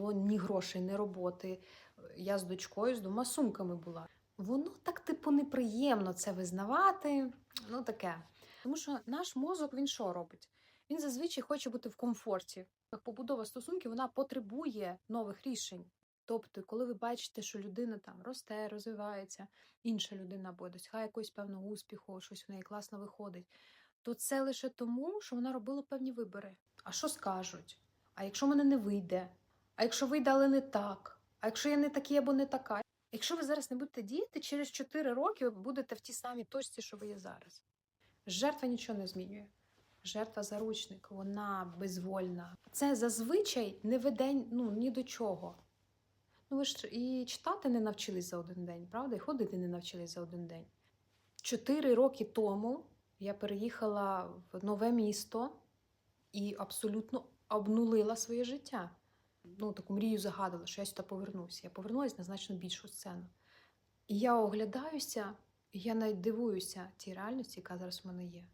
було ні грошей, ні роботи. Я з дочкою, з двома сумками була. Воно так, типу, неприємно це визнавати. Ну таке. Тому що наш мозок він що робить? Він зазвичай хоче бути в комфорті. Побудова стосунків вона потребує нових рішень. Тобто, коли ви бачите, що людина там росте, розвивається, інша людина або досягає якогось певного успіху, щось в неї класно виходить, то це лише тому, що вона робила певні вибори. А що скажуть? А якщо мене не вийде? А якщо вийде, але не так? А якщо я не такий або не така? Якщо ви зараз не будете діяти, через 4 роки ви будете в тій самій точці, що ви є зараз. Жертва нічого не змінює. Жертва заручник, вона безвольна. Це зазвичай не веде ну, ні до чого. Ну, ви ж і читати не навчились за один день, правда? І ходити не навчились за один день. Чотири роки тому я переїхала в нове місто і абсолютно обнулила своє життя. Ну, таку мрію загадала, що я сюди повернуся. Я повернулася на значно більшу сцену. І я оглядаюся, і я навіть дивуюся тій реальності, яка зараз в мене є.